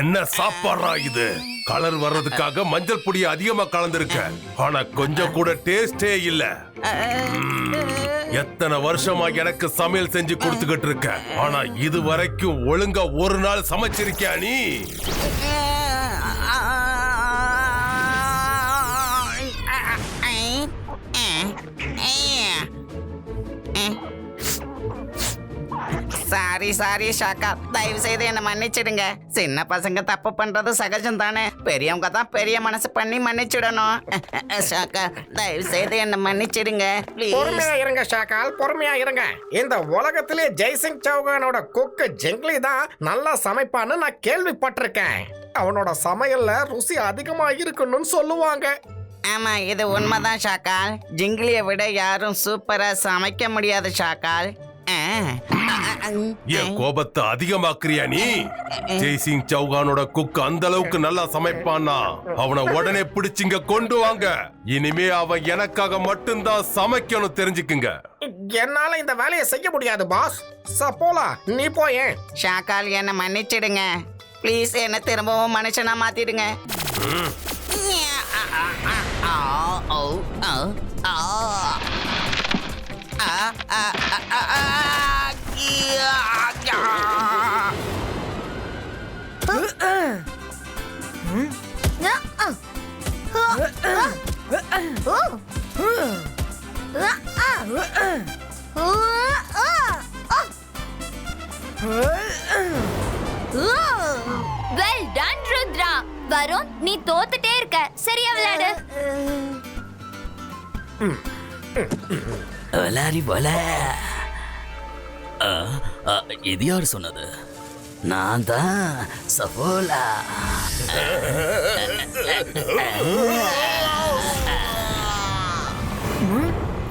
என்ன சாப்பாடுறா இது? கலர் வர்றதுக்காக மஞ்சள் பொடி அதிகமா கலந்துருக்க. ஆனா கொஞ்சம் கூட டேஸ்டே இல்ல. எத்தனை வருஷமா எனக்கு சமையல் செஞ்சு கொடுத்துக்கிட்டு இருக்க. ஆனா இது வரைக்கும் ஒழுங்கா ஒரு நாள் சமைச்சிருக்கியா நீ? சாரி சாரி ஷாக்கா தயவு செய்து என்ன மன்னிச்சிடுங்க. சின்ன பசங்க தப்பு பண்றது சகஜம் தானே பெரியவங்க தான் பெரிய மனசு பண்ணி மன்னிச்சிடணும். ஷாக்கா தயவு செய்து என்ன மன்னிச்சிடுங்க பொறுமையா இருங்க ஷாக்கால் பொறுமையா இருங்க. இந்த உலகத்திலே ஜெய்சிங் சௌகானோட குக்கு ஜெங்லி தான் நல்லா சமைப்பான்னு நான் கேள்விப்பட்டிருக்கேன். அவனோட சமையல்ல ருசி அதிகமா இருக்குன்னு சொல்லுவாங்க. ஆமா இது உண்மைதான் ஷாக்கால் ஜிங்கிலியை விட யாரும் சூப்பரா சமைக்க முடியாது ஷாக்கால். என் கோபத்தை அதிகமாக்குறியா நீ? ஜெய்சிங் சௌகானோட குக் அந்த அளவுக்கு நல்லா சமைப்பானா? அவனை உடனே பிடிச்சிங்க கொண்டு வாங்க. இனிமே அவன் எனக்காக மட்டும்தான் சமைக்கணும் தெரிஞ்சுக்குங்க. என்னால இந்த வேலையை செய்ய முடியாது பாஸ் சப்போலா நீ போயேன் ஷாக்கால் என்ன மன்னிச்சிடுங்க. ப்ளீஸ் என்ன திரும்பவும் மனுஷனா மாத்திடுங்க. வெல் டன் ருத்ரா வருண் நீ தோத்துட்டே இருக்க. சரியா விளையாடு. வலாரி வல இது யார் சொன்னது? நான் தான் சபோலா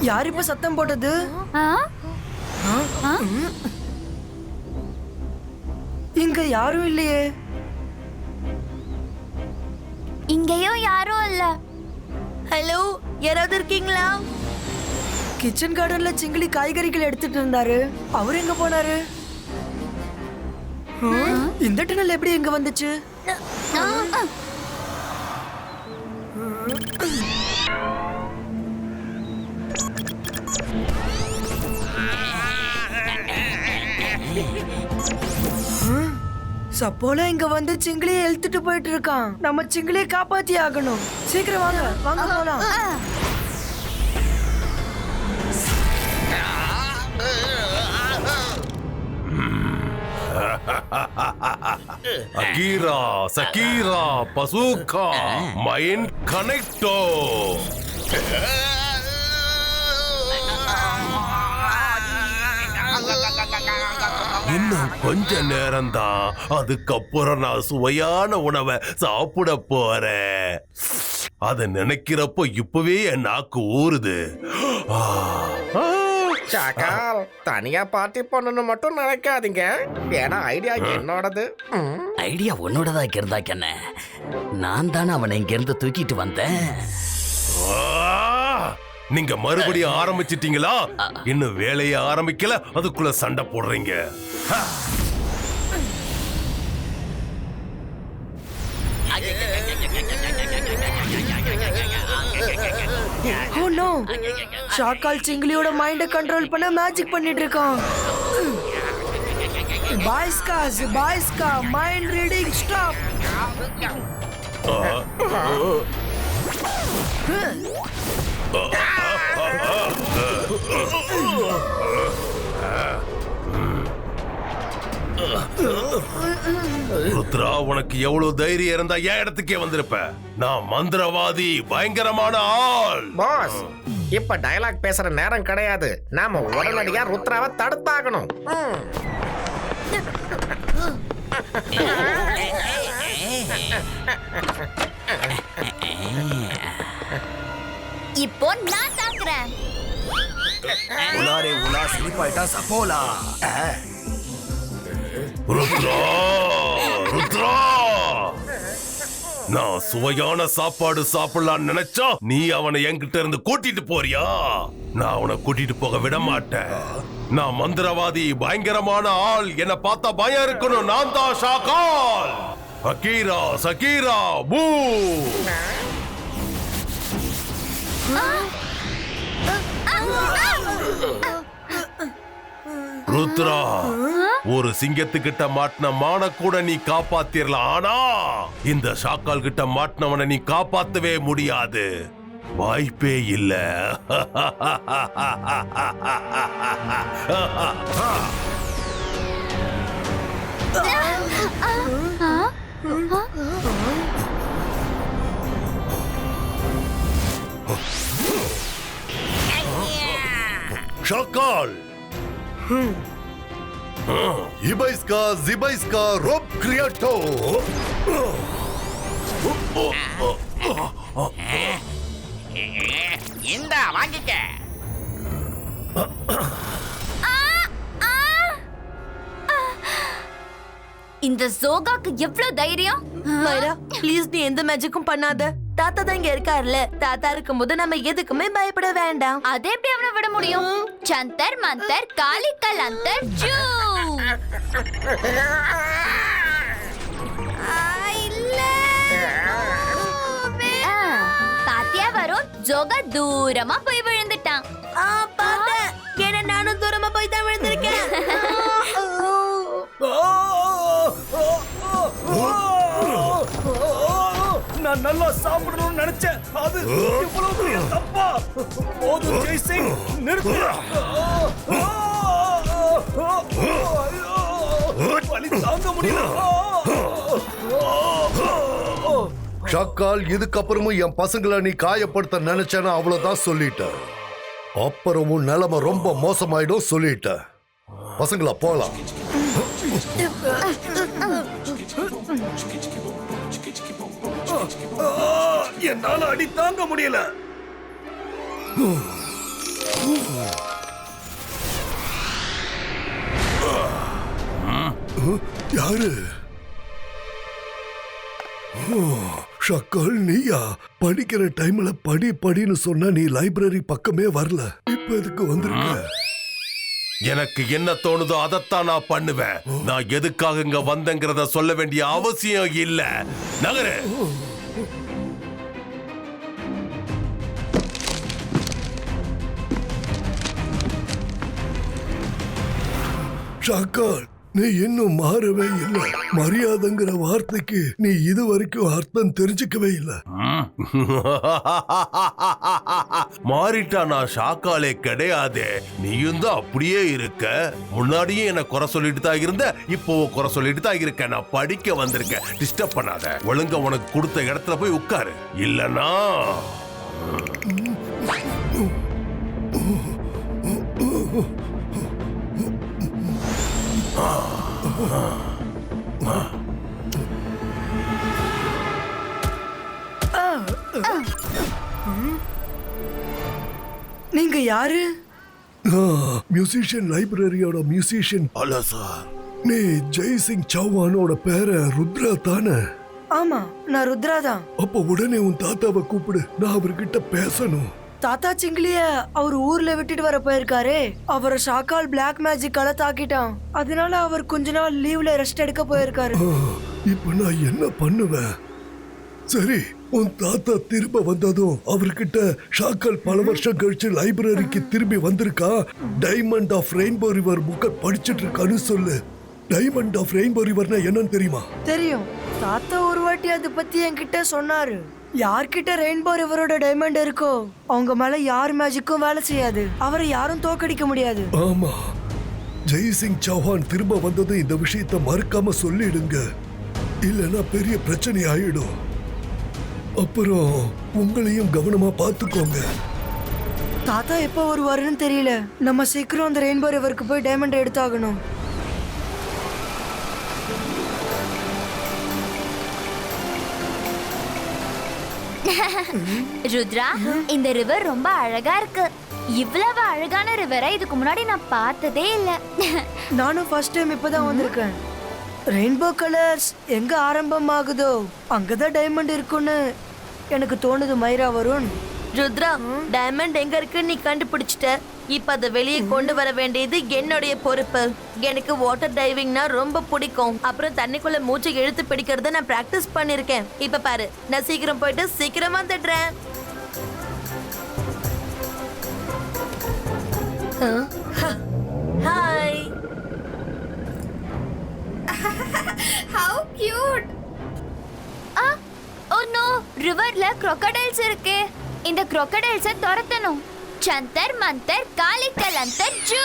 யார் இப்ப சத்தம் போட்டது? ஆ? இங்க யாரும் இல்லையே. இங்கேயும் யாரும் இல்ல. ஹலோ யாராவது இருக்கீங்களா? கிச்சன் கார்டன்ல சிங்கிளி காய்கறிகள் எடுத்துட்டு இருந்தாரு. அவர் எங்க போனாரு? இந்த டனல் எப்படி எங்க வந்துச்சு? சப்போலா இங்க வந்து சிங்கிளியை இழுத்துட்டு போயிட்டு இருக்கான். நம்ம சிங்கிளியை காப்பாத்தி ஆகணும் சீக்கிரம் வாங்க வாங்க போலாம். அகீரா சகீரா பசூகா மைண்ட் கனெக்டோ. இன்னும் கொஞ்ச நேரம் தான் அதுக்கப்புறம் நான் சுவையான உணவை சாப்பிட போறேன். அத நினைக்கிறப்போ இப்பவே என் நாக்கு ஊறுது. ஆ, ஷாக்கால் தனியா பார்ட்டி பண்ணணும் மட்டும் நினைக்காதீங்க. ஏன்னா ஐடியா என்னோடது. ஐடியா உன்னோடதா இருந்தாக்க என்ன நான் தானே அவனை இங்கிருந்து தூக்கிட்டு வந்தேன்! நீங்க மறுபடியும் ஆரம்பிச்சிட்டீங்களா? இன்னும் வேலையை ஆரம்பிக்கல அதுக்குள்ள சண்டை போடுறீங்க. ஓ நோ ஷாக்கால் சிங்கிலியோட மைண்ட கண்ட்ரோல் பண்ண மேஜிக் பண்ணிட்டு இருக்கான் பாய்ஸ்காஸ் பாய்ஸ்கா மைண்ட் ரீடிங் ஸ்டாப் ருத்ரா உனக்கு எவ்வளவு தைரியம் இருந்தா என் இடத்துக்கே வந்திருப்ப. நான் மந்திரவாதி பயங்கரமான ஆள். பாஸ் இப்ப டயலாக் பேசுற நேரம் கிடையாது. நாம உடனடியா ருத்ராவை தடுத்தாகணும். இப்போ நான் தாக்குறேன். உலாரே உலா சிரிப்பாயிட்டா சப்போலா. ருத்ரா ருத்ரா! நான் சுவையான சாப்பாடு சாப்பிடலாம்னு நினைச்சா நீ அவனை என்கிட்ட இருந்து கூட்டிட்டு போறியா? நான் அவனை கூட்டிட்டு போக விட மாட்டேன் நான் மந்திரவாதி பயங்கரமான ஆள். என்ன பார்த்தா பயம் இருக்கணும். நான் தான் ஷாகால் அகீரா சகீரா பூ! ருத்ரா ஒரு சிங்கத்துக்கிட்ட மாட்டின மான கூட நீ காப்பாத்திரலாம். ஆனா இந்த ஷாக்கால் கிட்ட மாட்டினவனை நீ காப்பாத்தவே முடியாது. வாய்ப்பே இல்ல. ஷாக்கால்! Ibaiska, Zibaiska, Rob Criato. இந்த வாங்கிக்க இந்த ஜோகாக்கு எவ்வளவு தைரியம் மைரா ப்ளீஸ் நீ எந்த மேஜிக்கும் பண்ணாத தாத்தா தான் இங்க இருக்காருல்ல. தாத்தா இருக்கும்போது நம்ம எதுக்குமே பயப்பட வேண்டாம். அதை எப்படி அவனை விட முடியும்? சந்தர் மந்தர் காலிக்கல் அந்தர் ஜூ. பாத்தியா வரும் ஜோகா தூரமா போய் விழுந்துட்டான். ஏன்னா நானும் தூரமா போய் தான் விழுந்திருக்கேன். நான் நல்லா சாப்பிடணும்னு நினைச்சேன். அது இவ்வளவு பெரிய தப்பா? போதும் ஜெய்சிங் நிறுத்து. வலி தாங்க முடியல. ஷக்கால் இதுக்கப்புறமும் என் பசங்களை நீ காயப்படுத்த நினைச்சேன்னா அவ்வளவுதான் சொல்லிட்டேன். அப்புறமும் நிலைமை ரொம்ப மோசமாயிடும் சொல்லிட்டேன். பசங்களா போலாம். என்னால அடி தாங்க முடியல. யாரு? ஓ, ஷக்கால் நீயா? படிக்கிற டைம்ல படி படின்னு சொன்னா நீ லைப்ரரி பக்கமே வரல. இப்ப எதுக்கு வந்திருக்க? எனக்கு என்ன தோணுதோ அதைத்தான் நான் பண்ணுவேன். நான் எதுக்காக இங்க வந்தேங்கிறத சொல்ல வேண்டிய அவசியம் இல்ல. நகரு. ஷாக்கால் நீ இன்னும் மாறவே இல்லை. மரியாதைங்கிற வார்த்தைக்கு நீ இது வரைக்கும் அர்த்தம் தெரிஞ்சுக்கவே இல்லை. மாறிட்டா நான் ஷாக்காலே கிடையாதே. நீயும் தான் அப்படியே இருக்க. முன்னாடியும் என்ன குறை சொல்லிட்டு தான் இருந்த இப்போ குறை சொல்லிட்டு தான் இருக்க நான் படிக்க வந்திருக்கேன். டிஸ்டர்ப் பண்ணாத. ஒழுங்கா உனக்கு கொடுத்த இடத்துல போய் உட்காரு. இல்லனா? நீங்க யாரு? மியூசிஷியன் லைப்ரரியோட மியூசிஷியன் அல்ல சார். நீ ஜெய்சிங் சௌஹானோட பேர ருத்ரா தானே? ஆமா நான் ருத்ரா தான். அப்ப உடனே உன் தாத்தாவை கூப்பிடு நான் அவர்கிட்ட பேசணும். தாத்தா சிங்கிலிய அவர் ஊர்ல விட்டுட்டு வர போயிருக்காரே. அவரை ஷாக்கால் பிளாக் மேஜிக்கால தாக்கிட்டான். அதனால அவர் கொஞ்ச நாள் லீவ்ல ரெஸ்ட் எடுக்க போயிருக்காரு. இப்ப நான் என்ன பண்ணுவேன்? சரி உன் தாத்தா திரும்ப வந்ததும் அவர்கிட்ட ஷாக்கல் பல வருஷம் கழிச்சு லைப்ரரிக்கு திரும்பி வந்திருக்கா? டைமண்ட் ஆஃப் ரெயின்போ ரிவர் புக்க படிச்சிட்டு இருக்கான்னு சொல்லு. டைமண்ட் ஆஃப் ரெயின்போ ரிவர்னா என்னன்னு தெரியுமா? தெரியும். தாத்தா ஒரு வாட்டி அதை பத்தி என்கிட்ட சொன்னாரு. யார்கிட்ட ரெயின்போ ரிவரோட டைமண்ட் இருக்கோ அவங்க மேல யார் மேஜிக்கும் வேலை செய்யாது. அவரை யாரும் தோக்கடிக்க முடியாது. ஆமா. ஜெய்சிங் சௌஹான் திரும்ப வந்ததும் இந்த விஷயத்த மறுக்காம சொல்லிடுங்க. இல்லைன்னா பெரிய பிரச்சனை ஆயிடும் அப்புறம் உங்களையும் கவனமா பார்த்துக்கோங்க. தாத்தா எப்போ வருவாருன்னு தெரியல. நம்ம சீக்கிரம் அந்த ரெயின்போ ரிவருக்கு போய் டைமண்ட் எடுத்தாகணும். ருத்ரா இந்த ரிவர் ரொம்ப அழகா இருக்கு. இவ்வளவு அழகான ரிவரை இதுக்கு முன்னாடி நான் பார்த்ததே இல்ல. நானும் ஃபர்ஸ்ட் டைம் இப்பதான் வந்திருக்கேன். ரெயின்போ கலர்ஸ் எங்க ஆரம்பமாகுதோ அங்கதான் டைமண்ட் இருக்குன்னு எனக்கு தோணுது மைரா வருண். ருத்ரா டைமண்ட் எங்க இருக்குன்னு நீ கண்டுபிடிச்சிட்ட. இப்ப அதை வெளியே கொண்டு வர வேண்டியது என்னுடைய பொறுப்பு. எனக்கு வாட்டர் டைவிங்னா ரொம்ப பிடிக்கும். அப்புறம் தண்ணிக்குள்ள மூச்சை இழுத்து பிடிக்கிறத நான் பிராக்டிஸ் பண்ணிருக்கேன். இப்ப பாரு நான் சீக்கிரம் போயிட்டு சீக்கிரமா தட்டுறேன். ஹாய் ஹவ் கியூட் ஆ? ஓ நோ ரிவர்ல crocodiles இருக்கு. இந்த crocodiles துரத்தணும். சந்தர் மந்தர் காலிக்கல் அந்தர் ஜூ.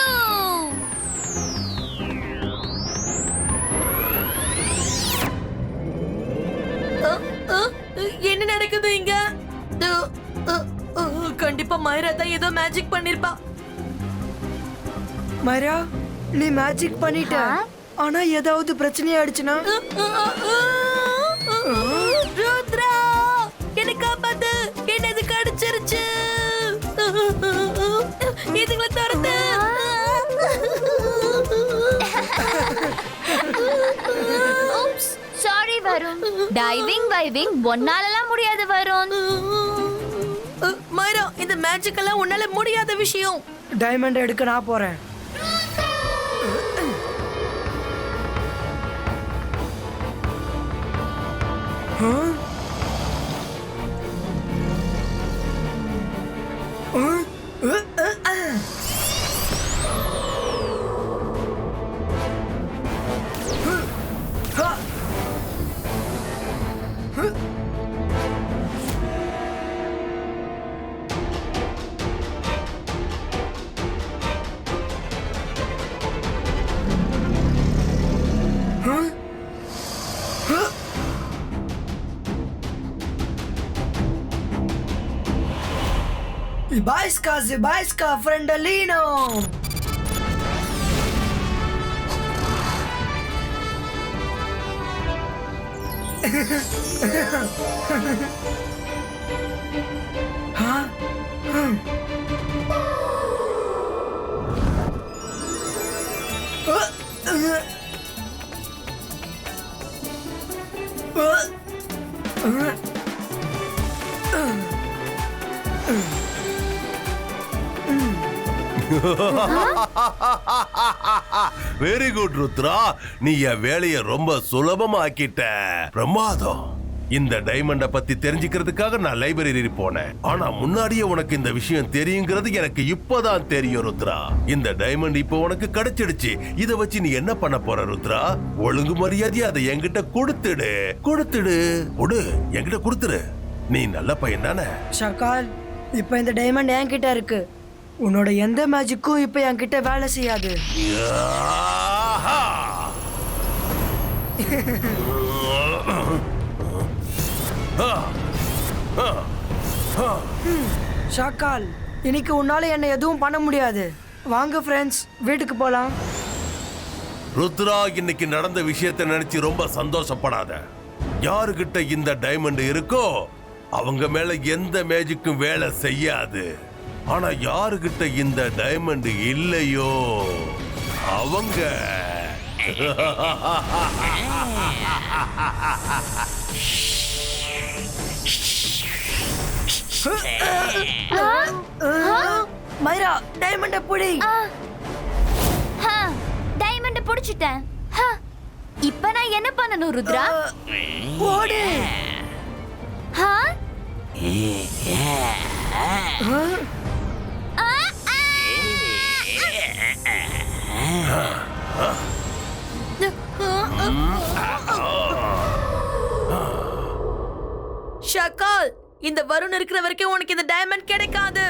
என்ன நடக்குது இங்க? கண்டிப்பா மைரா தான் ஏதோ மேஜிக் பண்ணிருப்பா. மைரா நீ மேஜிக் பண்ணிட்ட. ஆனா ஏதாவது பிரச்சனை ஆயிடுச்சுன்னா வருண் டைவிங் வைவிங் ஒன்னாலலாம் முடியாது வருண் மைரா இந்த மேஜிக் எல்லாம் உன்னால முடியாத விஷயம் டைமண்ட் எடுக்க நான் போறேன் Huh? Huh? Bajska Zibajska Frendolino! Very good Rudra நீ என் வேலைய ரொம்ப சுலபமாக்கிட்ட. பிரமாதம். இந்த டைமண்ட பத்தி தெரிஞ்சுக்கிறதுக்காக நான் லைப்ரரி போனேன். ஆனா முன்னாடியே உனக்கு இந்த விஷயம் தெரியுங்கிறது எனக்கு இப்பதான் தெரியும் ருத்ரா இந்த டைமண்ட் இப்போ உனக்கு கிடைச்சிடுச்சு. இத வச்சு நீ என்ன பண்ண போற ருத்ரா ஒழுங்கு மரியாதையா அதை என்கிட்ட கொடுத்துடு. கொடுத்துடு. கொடு. என்கிட்ட கொடுத்துரு. நீ நல்ல பையன் தானே? ஷகால் இப்ப இந்த டைமண்ட் என்கிட்ட இருக்கு. உன்னோட எந்த மேஜிக்கும் இப்போ என்கிட்ட வேலை செய்யாது! ஷாக்கால் இன்னைக்கு உன்னால என்ன எதுவும் பண்ண முடியாது. வாங்க ஃப்ரெண்ட்ஸ் வீட்டுக்கு போலாம். ருத்ரா இன்னைக்கு நடந்த விஷயத்தை நினைச்சு ரொம்ப சந்தோஷப்படாத. யாருகிட்ட இந்த டைமண்ட் இருக்கோ அவங்க மேல எந்த மேஜிக்கும் வேலை செய்யாது. ஆனா யாருகிட்ட இந்த டைமண்ட் இல்லையோ? அவங்க. மைரா டைமண்ட புடி. டைமண்ட் புடிச்சிட்டேன். ஹ, இப்ப நான் என்ன பண்ணணும் ருத்ரா? ஓடு ஹா? ஷகால் இந்த வருண் இருக்கிற வரைக்கும் உனக்கு இந்த டைமண்ட் கிடைக்காது.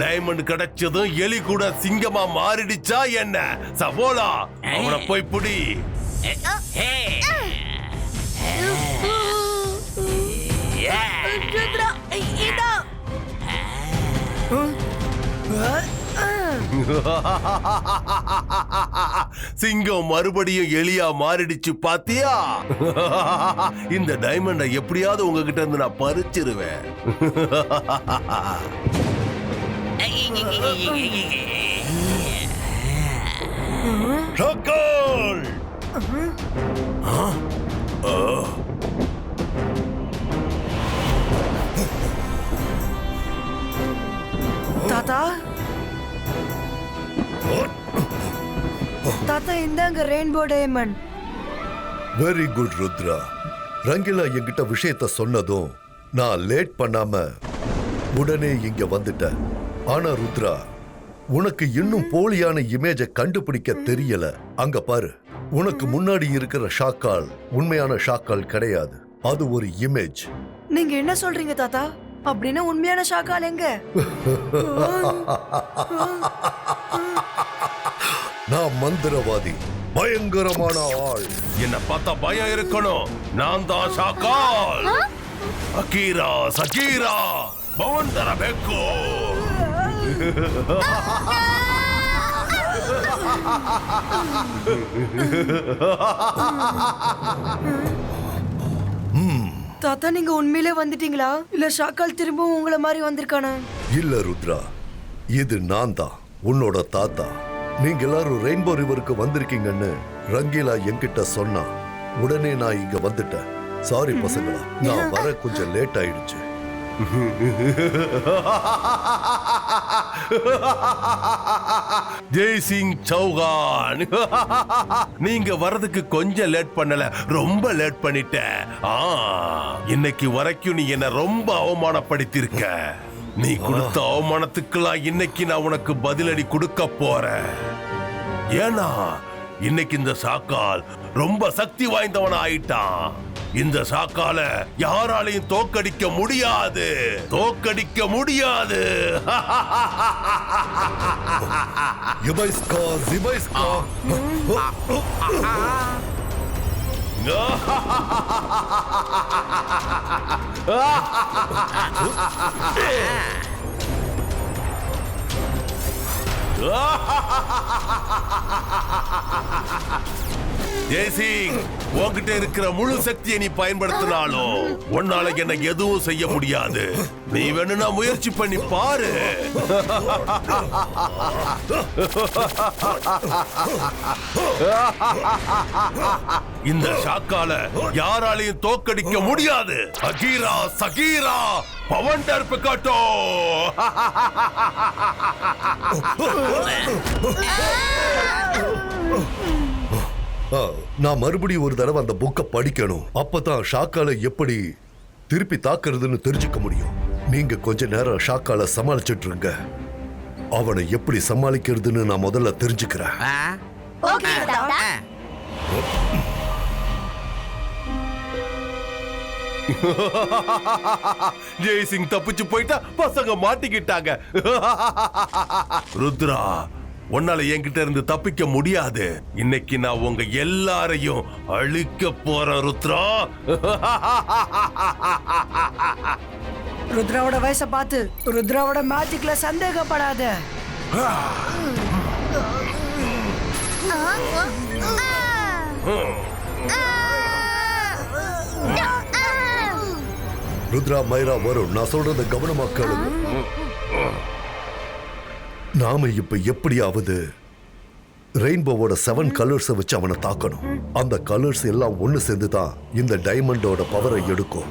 டைமண்ட் கிடைச்சதும் எலி கூட சிங்கமா மாறிடுச்சா என்ன? சபோலா அவனை போய் புடி. சிங்கம் மறுபடியும் எலியா மாறிடுச்சு பாத்தியா? இந்த டைமண்டை எப்படியாவது உங்ககிட்ட இருந்து நான் பறிச்சிருவேன். தாத்தா? தாத்தா இந்தாங்க rainbow diamond very good Rudra Rangila என்கிட்ட விஷயத்த சொன்னதும் நான் லேட் பண்ணாம உடனே இங்க வந்துட்டேன். ஆனா ருத்ரா உனக்கு இன்னும் போலியான இமேஜை கண்டுபிடிக்க தெரியல. அங்க பாரு உனக்கு முன்னாடி இருக்கிற ஷாக்கால் உண்மையான ஷாக்கால் கிடையாது. அது ஒரு இமேஜ் நீங்க என்ன சொல்றீங்க தாத்தா? அப்படின்னா உண்மையான ஷாக்கால் எங்க? நான் மந்திரவாதி பயங்கரமான ஆள். என்ன பார்த்தா பயம் இருக்கணும். நான் தான் ஷாக்கால் அகீரா சகீரா பவந்தர பெக்கோ. தாத்தா நீங்க உண்மையிலே வந்துட்டீங்களா? இல்ல ஷாக்கால் திரும்பவும் உங்களை மாதிரி வந்திருக்கானா? இல்ல ருத்ரா. இது நான் தான் உன்னோட தாத்தா. நீங்க எல்லாரும் ரெயின்போ ரிவருக்கு வந்திருக்கீங்கன்னு ரங்கீலா என்கிட்ட சொன்னா. உடனே நான் இங்க வந்துட்டேன். சாரி பசங்களா நான் வர கொஞ்சம் லேட் ஆயிடுச்சு. ஜெய் சிங் சௌகான் நீங்க வர்றதுக்கு கொஞ்சம் லேட் பண்ணல ரொம்ப லேட் பண்ணிட்ட ஆ இன்னைக்கு வரைக்கும் நீ என்ன ரொம்ப அவமானப்படுத்தியிருக்க. நீ கொடுத்த அவமானத்துக்கெல்லாம் இன்னைக்கு நான் உனக்கு பதிலடி கொடுக்க போறேன். ஏன்னா இன்னைக்கு இந்த சாக்கால் ரொம்ப சக்தி வாய்ந்தவன் ஆயிட்டான் இந்த சாக்கால யாராலையும் தோக்கடிக்க முடியாது. தோக்கடிக்க முடியாது. இபைஸ்கா ஜிபைஸ்கா ஜெய்சிங் உன்கிட்ட இருக்கிற முழு சக்தியை நீ பயன்படுத்தினாலும் உன்னால என்ன எதுவும் செய்ய முடியாது. நீ வேணும்னா முயற்சி பண்ணி பாரு. இந்த ஷாக்கால யாராலையும் தோக்கடிக்க முடியாது. அகீரா சகீரா பவண்டர் பிகாட்டோ ஆ, நான் மறுபடியும் ஒரு தடவை அந்த புக்கை படிக்கணும். அப்பதான் ஷாக்கால எப்படி திருப்பி தாக்குறதுன்னு தெரிஞ்சுக்க முடியும். நீங்க கொஞ்ச நேரம் ஷாக்கால சமாளிச்சிட்டு இருங்க. அவனை எப்படி சமாளிக்கிறதுன்னு நான் முதல்ல தெரிஞ்சுக்கிறேன்? ஓகே தாத்தா. ஜெய்சிங் தப்பிச்சு போயிட்டா பசங்க மாட்டிக்கிட்டாங்க. ருத்ரா உன்னால என்கிட்ட இருந்து தப்பிக்க முடியாது. இன்னைக்கு நான் உங்க எல்லாரையும் அழிக்க போறேன் ருத்ரா. ருத்ராவோட வயசை பார்த்து ருத்ராவோட மேஜிக்ல சந்தேகப்படாத. ருத்ரா மைரா வரும் நான் சொல்றத கவனமா கேளுங்க. நாம இப்ப எப்படியாவது ரெயின்போவோட செவன் கலர்ஸை வச்சு அவனை தாக்கணும். அந்த கலர்ஸ் எல்லாம் ஒன்று சேர்ந்து தான் இந்த டைமண்டோட பவரை எடுக்கும்.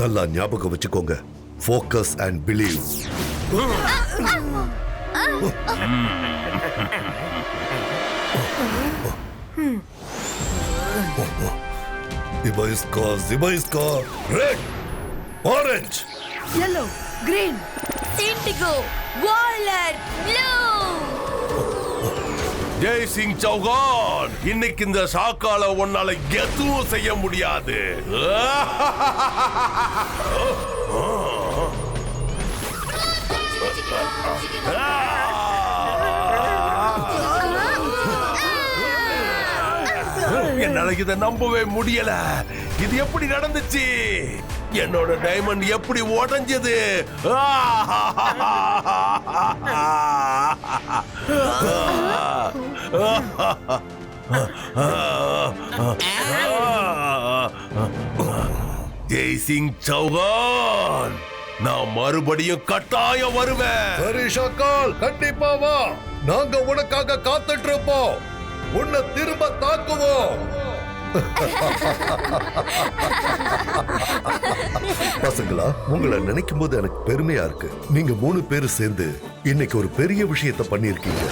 நல்லா ஞாபகம் வச்சுக்கோங்க. Focus and believe Zibaiska, Zibaiska, red, orange. yellow green. Indigo violet blue Jaisingh Chauhan இன்னைக்கு இந்த ஷாக்கால உன்னால எதுவும் செய்ய முடியாது. என்னால இதை நம்பவே முடியல. இது எப்படி நடந்துச்சு? என்னோட டைமண்ட் எப்படி உடஞ்சது? ஜெய்சிங் சௌகான் நான் மறுபடியும் கட்டாயம் வருவேன். சரி ஷாக்கால் கண்டிப்பா வா. நாங்க உனக்காக காத்துட்டு இருப்போம். உன்னை திரும்ப தாக்குவோம். பசங்களா உங்களை நினைக்கும் போது எனக்கு பெருமையா இருக்கு. நீங்க மூணு பேரும் சேர்ந்து இன்னைக்கு ஒரு பெரிய விஷயத்த பண்ணிருக்கீங்க